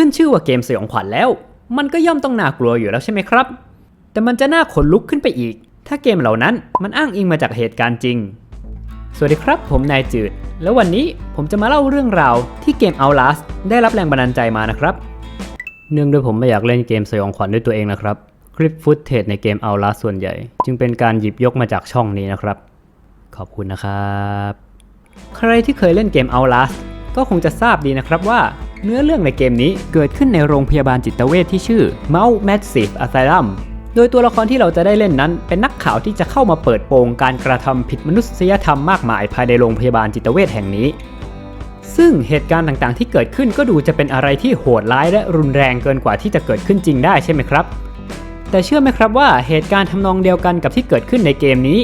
ขึ้นชื่อว่าเกมสยองขวัญแล้ว มันก็ย่อมต้องน่ากลัวอยู่แล้วใช่ไหมครับ แต่มันจะน่าขนลุกขึ้นไปอีก ถ้าเกมเหล่านั้นมันอ้างอิงมาจากเหตุการณ์จริง สวัสดีครับ ผมนายจืด แล้ววันนี้ผมจะมาเล่าเรื่องราวที่เกม Outlast ได้รับแรงบันดาลใจมานะครับ เนื่องด้วยผมไม่อยากเล่นเกมสยองขวัญด้วยตัวเองนะครับ คลิปฟุตเทจในเกม Outlast ส่วนใหญ่ จึงเป็นการหยิบยกมาจากช่องนี้นะครับ ขอบคุณนะครับ ใครที่เคยเล่นเกม Outlast ก็คงจะทราบดีนะครับว่า เนื้อเรื่องในเกมนี้เกิดขึ้นในโรงพยาบาลจิตเวชที่ชื่อ Mount Massive Asylum โดยตัวละครที่เราจะได้เล่นนั้น เป็นนักข่าวที่จะเข้ามาเปิดโปงการกระทำผิดมนุษยธรรมมากมายภายในโรงพยาบาลจิตเวชแห่งนี้ ซึ่งเหตุการณ์ต่างๆ ที่เกิดขึ้นก็ดูจะเป็นอะไรที่โหดร้ายและรุนแรงเกินกว่าที่จะเกิดขึ้นจริงได้ใช่ไหมครับ แต่เชื่อไหมครับว่าเหตุการณ์ทำนองเดียวกันกับที่เกิดขึ้นในเกมนี้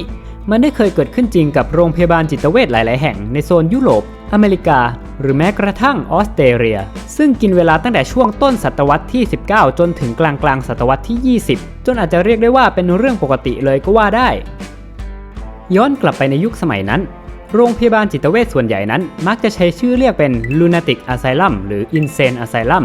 มันได้เคยเกิดขึ้นจริงกับโรงพยาบาลจิตเวชหลาย ๆ แห่งในโซนยุโรป อเมริกา หรือแม้กระทั่งออสเตรเลีย ซึ่งกินเวลาตั้งแต่ช่วงต้นศตวรรษที่ 19 จนถึงกลางกลางศตวรรษที่ 20 จนอาจจะเรียกได้ว่าเป็นเรื่องปกติเลยก็ว่าได้ ย้อนกลับไปในยุคสมัยนั้น โรงพยาบาลจิตเวชส่วนใหญ่นั้น มักจะใช้ชื่อเรียกเป็น lunatic asylum หรือ insane asylum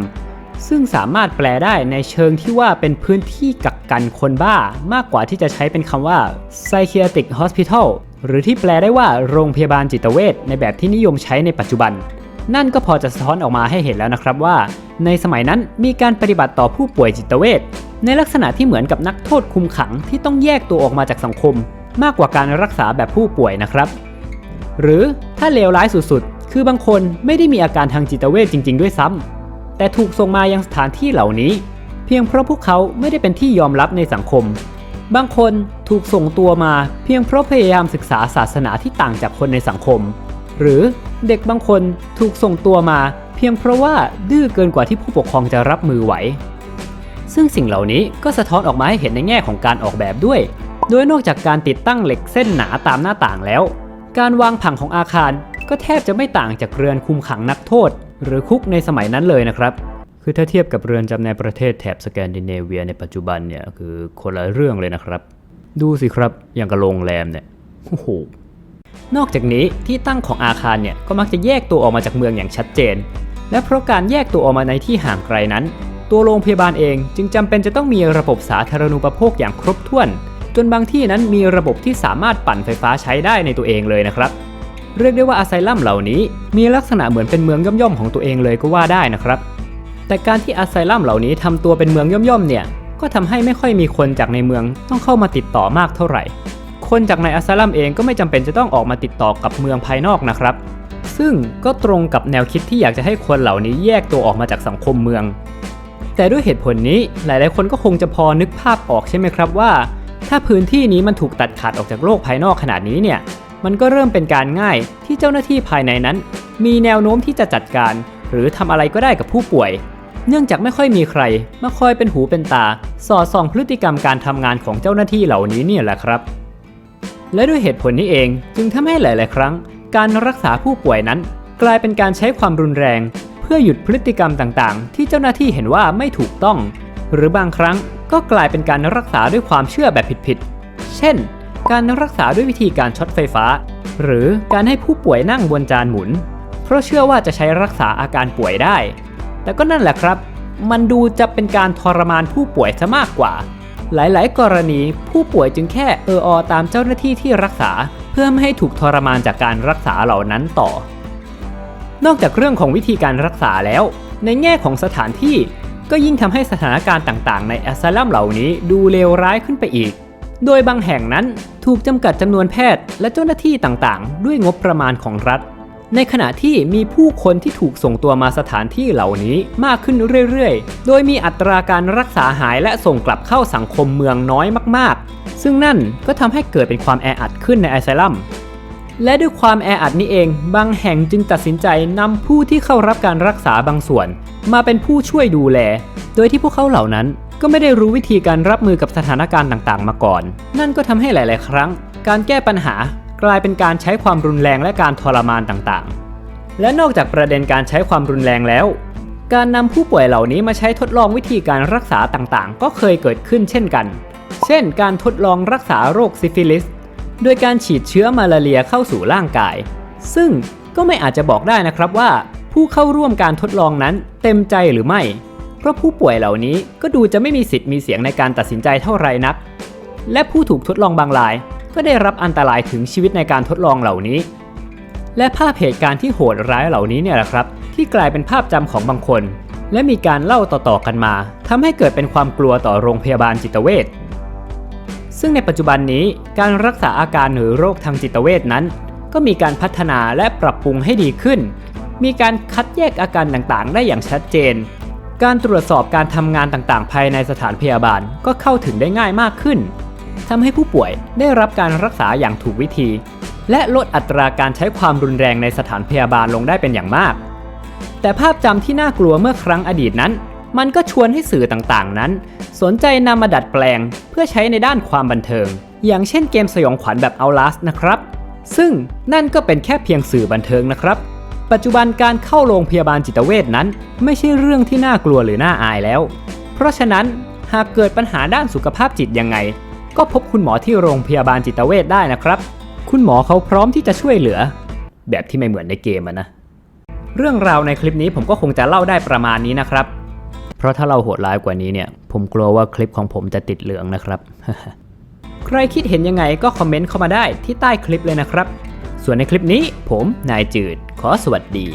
ซึ่งสามารถแปลได้ในเชิงที่ว่าเป็นพื้นที่กักกันคนบ้ามากกว่าที่จะใช้เป็นคำว่า psychiatric hospital หรือที่แปลได้ว่าโรงพยาบาลจิตเวชในแบบที่นิยมใช้ในปัจจุบัน นั่นก็พอจะสะท้อนออกมาให้เห็นแล้วนะครับว่า ในสมัยนั้นมีการปฏิบัติต่อผู้ป่วยจิตเวชในลักษณะที่เหมือนกับนักโทษคุมขังที่ต้องแยกตัวออกมาจากสังคม มากกว่าการรักษาแบบผู้ป่วยนะครับ หรือถ้าเลวร้ายสุดๆ คือบางคนไม่ได้มีอาการทางจิตเวชจริง ๆ ด้วยซ้ำแต่ถูกส่งมายังสถานที่เหล่านี้ เพียงเพราะพวกเขาไม่ได้เป็นที่ยอมรับในสังคม บางคนถูกส่งตัวมาเพียงเพราะพยายามศึกษาศาสนาที่ต่างจากคนในสังคม หรือเด็กบางคนถูกส่งตัวมา เพียงเพราะว่าดื้อเกินกว่าที่ผู้ปกครองจะรับมือไหว ซึ่งสิ่งเหล่านี้ก็สะท้อนออกมาให้เห็นในแง่ของการออกแบบด้วย โดยนอกจากการติดตั้งเหล็กเส้นหนาตามหน้าต่างแล้ว การวางผังของอาคารก็แทบจะไม่ต่างจากเรือนคุมขังนักโทษ หรือคุกในสมัยนั้นเลยนะครับ คือถ้าเทียบกับเรือนจำในประเทศแถบสแกนดิเนเวียในปัจจุบันเนี่ยคือคนละเรื่องเลยนะครับ ดูสิครับอย่างกับโรงแรมเนี่ยโอ้โหนอกจากนี้ที่ตั้งของอาคารเนี่ยก็มักจะแยกตัวออกมาจากเมืองอย่างชัดเจน และเพราะการแยกตัวออกมาในที่ห่างไกลนั้น ตัวโรงพยาบาลเองจึงจำเป็นจะต้องมีระบบสาธารณูปโภคอย่างครบถ้วน จนบางที่นั้นมีระบบที่สามารถปั่นไฟฟ้าใช้ได้ในตัวเองเลยนะครับ เรียกได้ว่าอาไซลัมเหล่านี้ มีลักษณะเหมือนเป็นเมืองย่อมๆของตัวเองเลยก็ว่าได้นะครับ แต่การที่อาไซลัมเหล่านี้ทำตัวเป็นเมืองย่อมๆเนี่ย ก็ทำให้ไม่ค่อยมีคนจากในเมืองต้องเข้ามาติดต่อมากเท่าไหร่ คนจากในอาไซลัมเองก็ไม่จำเป็นจะต้องออกมาติดต่อกับเมืองภายนอกนะครับ ซึ่งก็ตรงกับแนวคิดที่อยากจะให้คนเหล่านี้แยกตัวออกมาจากสังคมเมือง แต่ด้วยเหตุผลนี้หลายๆ คนก็คงจะพอนึกภาพออกใช่ไหมครับว่า ถ้าพื้นที่นี้มันถูกตัดขาดออกจากโลกภายนอกขนาดนี้เนี่ยมันก็เริ่มเป็นการง่ายที่เจ้าหน้าที่ภายในนั้น มีแนวโน้มที่จะจัดการ หรือทำอะไรก็ได้กับผู้ป่วย เนื่องจากไม่ค่อยมีใครมาคอยเป็นหูเป็นตา สอดส่องพฤติกรรมการทำงานของเจ้าหน้าที่เหล่านี้เนี่ยแหละครับ และด้วยเหตุผลนี้เองจึงทำให้หลาย ๆ ครั้ง การรักษาผู้ป่วยนั้น กลายเป็นการใช้ความรุนแรง เพื่อหยุดพฤติกรรมต่าง ๆ ที่เจ้าหน้าที่เห็นว่าไม่ถูกต้อง หรือบางครั้งก็กลายเป็นการรักษาด้วยความเชื่อแบบผิด ๆ เช่น การรักษาด้วยวิธีการช็อตไฟฟ้า หรือการให้ผู้ป่วยนั่งบนจานหมุน เพราะเชื่อว่าจะใช้รักษาอาการป่วยได้ แต่ก็นั่นแหละครับ มันดูจะเป็นการทรมานผู้ป่วยซะมากกว่า หลายๆ กรณีผู้ป่วยจึงแค่เอออตามเจ้าหน้าที่ที่รักษา เพื่อไม่ให้ถูกทรมานจากการรักษาเหล่านั้นต่อ นอกจากเรื่องของวิธีการรักษาแล้ว ในแง่ของสถานที่ก็ยิ่งทำให้สถานการณ์ต่างๆ ในแอสซลัมเหล่านี้ดูเลวร้ายขึ้นไปอีก โดยบางแห่งนั้นถูกจำกัดจำนวนแพทย์และเจ้าหน้าที่ต่างๆ ด้วยงบประมาณของรัฐ ในขณะที่มีผู้คนที่ถูกส่งตัวมาสถานที่เหล่านี้มากขึ้นเรื่อยๆ โดยมีอัตราการรักษาหายและส่งกลับเข้าสังคมเมืองน้อยมากๆ ซึ่งนั่นก็ทำให้เกิดเป็นความแออัดขึ้นในไอซลัมและด้วยความแออัดนี้เอง บางแห่งจึงตัดสินใจนำผู้ที่เข้ารับการรักษาบางส่วน มาเป็นผู้ช่วยดูแล โดยที่พวกเขาเหล่านั้นก็ไม่ได้รู้วิธีการรับมือกับสถานการณ์ต่างๆ มาก่อน นั่นก็ทำให้หลาย ๆ ครั้ง การแก้ปัญหา กลายเป็นการใช้ความรุนแรงและการทรมานต่างๆ และนอกจากประเด็นการใช้ความรุนแรงแล้ว การนำผู้ป่วยเหล่านี้มาใช้ทดลองวิธีการรักษาต่างๆ ก็เคยเกิดขึ้นเช่นกัน เช่น การทดลองรักษาโรคซิฟิลิส โดยการฉีดเชื้อมาลาเรียเข้าสู่ร่างกาย ซึ่งก็ไม่อาจจะบอกได้นะครับว่า ผู้เข้าร่วมการทดลองนั้นเต็มใจหรือไม่ เพราะผู้ป่วยเหล่านี้ก็ดูจะไม่มีสิทธิ์มีเสียงในการตัดสินใจเท่าไหรนัก และผู้ถูกทดลองบางราย ก็ได้รับอันตรายถึงชีวิตในการทดลองเหล่านี้ และภาพเหตุการณ์ที่โหดร้ายเหล่านี้เนี่ยแหละครับ ที่กลายเป็นภาพจำของบางคน และมีการเล่าต่อๆกันมาทำให้เกิดเป็นความกลัวต่อโรงพยาบาลจิตเวชซึ่งในปัจจุบันนี้การรักษาอาการหรือโรคทางจิตเวชนั้น ก็มีการพัฒนาและปรับปรุงให้ดีขึ้น มีการคัดแยกอาการต่างๆ ได้อย่างชัดเจน การตรวจสอบการทำงานต่างๆ ภายในสถานพยาบาลก็เข้าถึงได้ง่ายมากขึ้น ทำให้ผู้ป่วยได้รับการรักษาอย่างถูกวิธี และลดอัตราการใช้ความรุนแรงในสถานพยาบาลลงได้เป็นอย่างมาก แต่ภาพจำที่น่ากลัวเมื่อครั้งอดีตนั้น มันก็ชวนให้สื่อต่างๆนั้น สนใจนำมาดัดแปลงเพื่อใช้ในด้านความบันเทิง อย่างเช่นเกมสยองขวัญแบบ Outlast นะครับ ซึ่งนั่นก็เป็นแค่เพียงสื่อบันเทิงนะครับ ปัจจุบันการเข้าโรงพยาบาลจิตเวชนั้น ไม่ใช่เรื่องที่น่ากลัวหรือน่าอายแล้ว เพราะฉะนั้นหากเกิดปัญหาด้านสุขภาพจิตยังไง ก็พบคุณหมอที่โรงพยาบาลจิตเวชได้นะครับ คุณหมอเขาพร้อมที่จะช่วยเหลือ แบบที่ไม่เหมือนในเกมะนะ เรื่องราวในคลิปนี้ผมก็คงจะเล่าได้ประมาณนี้นะครับ เพราะถ้าเราโหดร้ายกว่านี้เนี่ย ผมกลัวว่าคลิปของผมจะติดเหลืองนะครับ ใครคิดเห็นยังไงก็คอมเมนต์เข้ามาได้ที่ใต้คลิปเลยนะครับ ส่วนในคลิปนี้ผมนายจืดขอสวัสดี